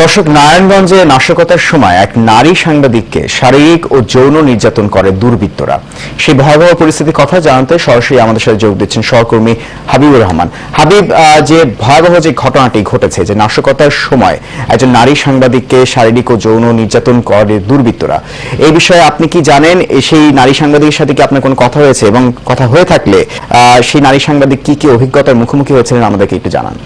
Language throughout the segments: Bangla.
দর্শক, নারায়ণগঞ্জে নাশকতার সময় এক নারী সাংবাদিককে শারীরিক ও যৌন নির্যাতন করে দুর্বৃত্তরা। সেই ভয়াবহ পরিস্থিতির কথা জানাতে সরাসরি আমাদের সাথে যোগ দিচ্ছেন সহকর্মী হাবিবুর রহমান। হাবিব যে ভয়াবহ যে ঘটনাটি ঘটেছে, যে নাশকতার সময় একজন নারী সাংবাদিককে শারীরিক ও যৌন নির্যাতন করে দুর্বৃত্তরা, এই বিষয়ে আপনি কি জানেন? সেই নারী সাংবাদিকের সাথে কি আপনার কোনো কথা হয়েছে? এবং কথা হয়ে থাকলে সেই নারী সাংবাদিক কি কি অভিজ্ঞতার মুখোমুখি হয়েছিলেন? আমাদেরকে একটু জানান।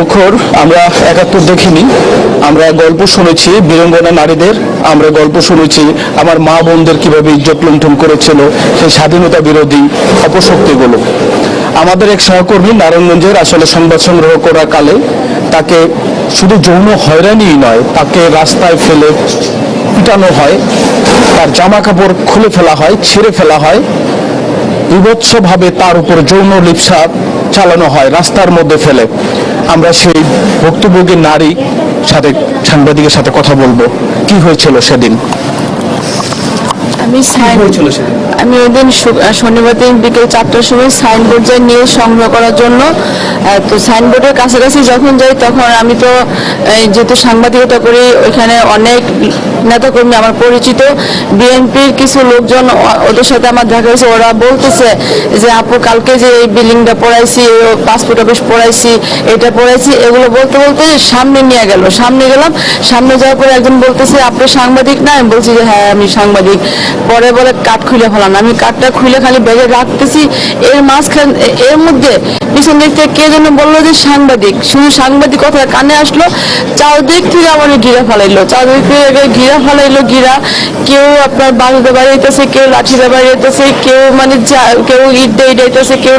মুখর, আমরা একাত্তর দেখিনি। আমরা গল্প শুনেছি, বীরঙ্গনা নারীদের। আমরা গল্প শুনেছি, আমার মা বোনদের কীভাবে ইজ্জত লুণ্ঠন করেছিল, সেই স্বাধীনতা বিরোধী অপশক্তিগুলো। আমাদের এক সহকর্মী নারায়ণগঞ্জের আসলে সংবাদ সংগ্রহ করা কালে তাকে শুধু যৌন হয়রানিই নয়, তাকে রাস্তায় ফেলে পিটানো হয়, তার জামা কাপড় খুলে ফেলা হয়, ছিঁড়ে ফেলা হয় বিভৎসভাবে তার উপর যৌন লিপসা চালানো হয় রাস্তার মধ্যে ফেলে। আমরা সেই ভুক্তভোগী নারী সাথে সাংবাদিকের সাথে কথা বলব। কি হয়েছিল সেদিন? আমি হয়েছিল সেদিন? আমি ওই দিন শনিবার দিন বিকেল চারটার সময় সাইনবোর্ড যাই নিউজ সংগ্রহ করার জন্য তো সাইনবোর্ডের কাছাকাছি যখন যাই তখন আমি তো যেহেতু সাংবাদিকতা করি, ওইখানে অনেক নেতাকর্মী আমার পরিচিত, বিএনপির কিছু লোকজন ওদের সাথে আমার দেখা হয়েছে। ওরা বলতেছে যে, আপু, কালকে যে এই বিল্ডিংটা পড়াইছি পাসপোর্ট অফিস পড়াইছি, এটা পড়াইছি। এগুলো বলতে বলতে সামনে নিয়ে গেল। সামনে গেলাম, সামনে যাওয়ার পরে একজন বলতেছে, আপনি সাংবাদিক না? আমি বলছি যে হ্যাঁ আমি সাংবাদিক। পরে বলে কাঠ খুলে ফেলান আমি কাঠটা খুলে খালি ব্যাগে রাখতেছি। এর মাঝখান এর মধ্যে পিছন দিক থেকে কে যেন বলল যে সাংবাদিক। শুধু সাংবাদিক কথা কানে আসলো। চারদিক থেকে আমার ঘিরা ফেলাইলো। চারদিক থেকে ঘিরা ফেলাইলো ঘিরা কেউ আপনার বাড়িতে বাড়িতেছে, কেউ লাঠিতে বাড়িতেছে, কেউ মানে কেউ ইট দিয়ে দিতেছে কেউ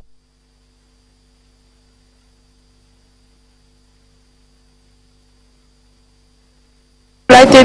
লাইতে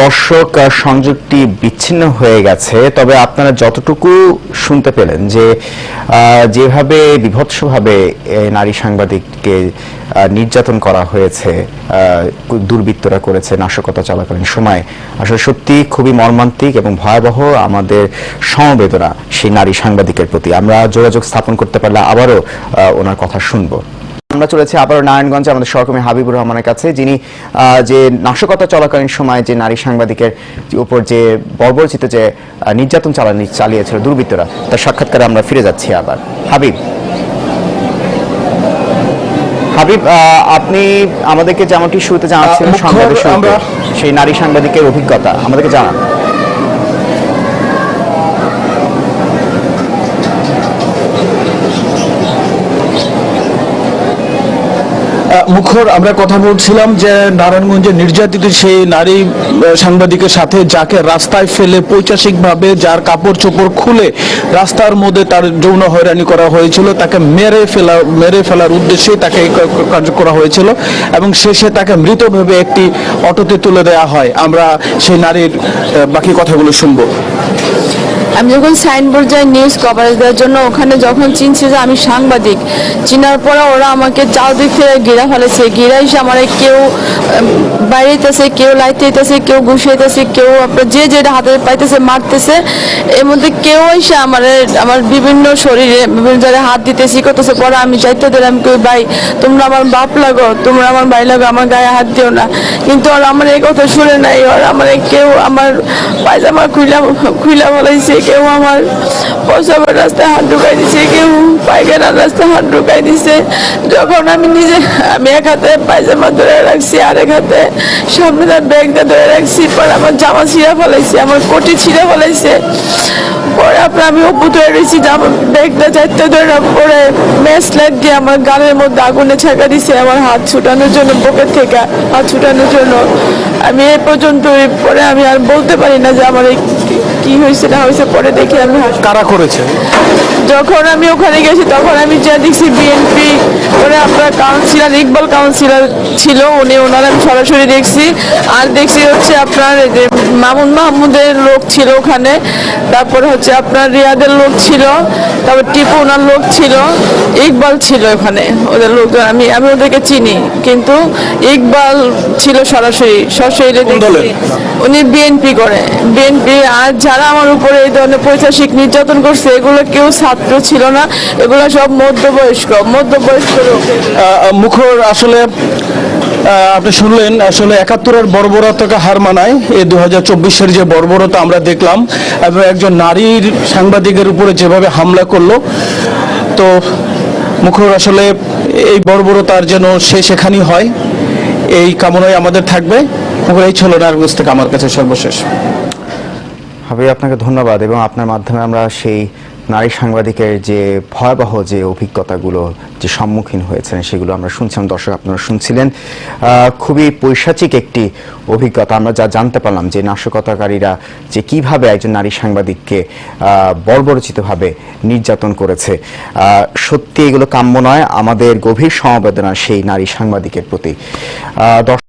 দর্শক সংযোগটি বিচ্ছিন্ন হয়ে গেছে। তবে আপনারা যতটুকু শুনতে পেলেন যে যেভাবে বিভৎসভাবে নারী সাংবাদিককে নির্যাতন করা হয়েছে দুর্বৃত্তরা করেছে নাশকতা চলাকালীন সময়, আসলে সত্যি খুবই মর্মান্তিক এবং ভয়াবহ আমাদের সমবেদনা সেই নারী সাংবাদিকের প্রতি। আমরা যোগাযোগ স্থাপন করতে পারলে আবারও ওনার কথা শুনব। আমরা চলেছি আবারও নারায়ণগঞ্জে আমাদের সহকর্মী হাবিবুর রহমানের কাছে যিনি যে নাশকতা চলাকালীন সময় যে নারী সাংবাদিকের উপর যে বর্বরচিত যে নির্যাতন চালানি চালিয়েছিল দুর্বৃত্তরা তার সাক্ষাৎকারে আমরা ফিরে যাচ্ছি আবার। হাবিব। হাবিব আপনি আমাদেরকে যেমনটি শুরুতে জানাচ্ছিলেন সংবাদের সেই নারী সাংবাদিকের অভিজ্ঞতা আমাদেরকে জানান। মুখর আমরা কথা বলছিলাম যে নারায়ণগঞ্জে নির্যাতিত সেই নারী সাংবাদিকের সাথে যাকে রাস্তায় ফেলে পৈচাসিক ভাবে যার কাপড় চোপড় খুলে রাস্তার মধ্যে তার যৌন হয়রানি করা হয়েছিল, তাকে মেরে ফেলা, মেরে ফেলার উদ্দেশ্যে তাকে কার্য করা হয়েছিল এবং শেষে তাকে মৃত ভেবে একটি অটোতে তুলে দেওয়া হয়। আমরা সেই নারীর বাকি কথাগুলো শুনব। আমি যখন সাইনবোর্ড যাই নিউজ কভারেজ দেওয়ার জন্য ওখানে যখন চিনছি যে আমি সাংবাদিক, চিনার পরে ওরা আমাকে চারদিক থেকে ঘিরা ফেলেছে। ঘিরা এসে আমার কেউ বাইরেতেছে কেউ লাইতেছে কেউ ঘুষাইতেছে কেউ আপনার যে যেটা হাতে পাইতেছে, মারতেছে। এর মধ্যে কেউ এসে আমার আমার বিভিন্ন শরীরে বিভিন্ন জায়গায় হাত দিতেছি, করতেছে, পরে আমি চাইতে দিলাম কেউ ভাই? তোমরা আমার বাপ লাগো, তোমরা আমার ভাই লাগো, আমার গায়ে হাত দিও না। কিন্তু ওরা আমার এই কথা শুনে নাই, ওরা আমার কেউ আমার পায়জামা খুইলা খুইলা বলাইছে কেউ আমার প্রসবের রাস্তায় হাত ঢুকাই দিছে, কেউ পায়খানার রাস্তায় হাত ঢুকাই দিছে। যখন আমি নিজে, আমি এক হাতে পায়জামা ধরে রাখছি আর এক হাতে সামনে তার ব্যাগটা ধরে রাখছি, পর আমার জামা ছিঁড়ে ফেলাইছে, আমার কোটি ছিঁড়ে ফেলাইছে। পরে আপনার আমি অভ্যুত হয়ে রয়েছি জামা ব্যাগটা চারটে ধরে পরে ম্যাচ লাইট দিয়ে আমার গালের মধ্যে আগুনে ছাকা দিছে, আমার হাত ছুটানোর জন্য, বুকের থেকে হাত ছুটানোর জন্য। আমি এই পর্যন্ত পরে আমি আর বলতে পারি না যে আমার এই কি- হয়েছে না হয়েছে পরে দেখি আমি কারা করেছে? যখন আমি ওখানে গেছি তখন আমি যা দেখছি বিএনপি মানে আপনার কাউন্সিলর ইকবাল কাউন্সিলর ছিল উনি ওনার আমি সরাসরি দেখছি আর দেখছি হচ্ছে আপনার যে মামুন মাহমুদের লোক ছিল ওখানে তারপর হচ্ছে আপনার রিয়াদের লোক ছিল তারপর টিপু ওনার লোক ছিল ইকবাল ছিল ওখানে ওদের লোকজন আমি আমি ওদেরকে চিনি কিন্তু ইকবাল ছিল সরাসরি সরাসরি? উনি বিএনপি করে বিএনপি আর যারা আমার উপরে এই ধরনের পৈশাসিক নির্যাতন করছে এগুলো কেউ ছাত্র ছিল না এগুলো সব মধ্যবয়স্ক মধ্যবয়স্ক লোক মুখর আসলে আপনি শুনলেন, আসলে একাত্তরের বর্বরতাকে হার মানায় এই দু হাজার চব্বিশের যে বর্বরতা আমরা দেখলাম, এবং একজন নারীর সাংবাদিকের উপরে যেভাবে হামলা করল, তো মুখর আসলে এই বর্বরতার যেন শেষ এখানেই হয়, এই কামনাই আমাদের থাকবে। মুখর, এই ছিল নারায়ণগঞ্জ থেকে আমার কাছে সর্বশেষ। হাবিব আপনাকে ধন্যবাদ এবং আপনার মাধ্যমে আমরা সেই নারী সাংবাদিকের যে ভয়াবহ যে অভিজ্ঞতাগুলো, যে সম্মুখীন হয়েছেন, সেগুলো আমরা শুনছিলাম। দর্শক আপনারা শুনছিলেন খুবই পৈশাচিক একটি অভিজ্ঞতা। আমরা যা জানতে পারলাম যে নাশকতাকারীরা যে কীভাবে একজন নারী সাংবাদিককে বর্বরচিতভাবে নির্যাতন করেছে সত্যি এগুলো কাম্য নয়। আমাদের গভীর সমবেদনা সেই নারী সাংবাদিকের প্রতি। দর্শক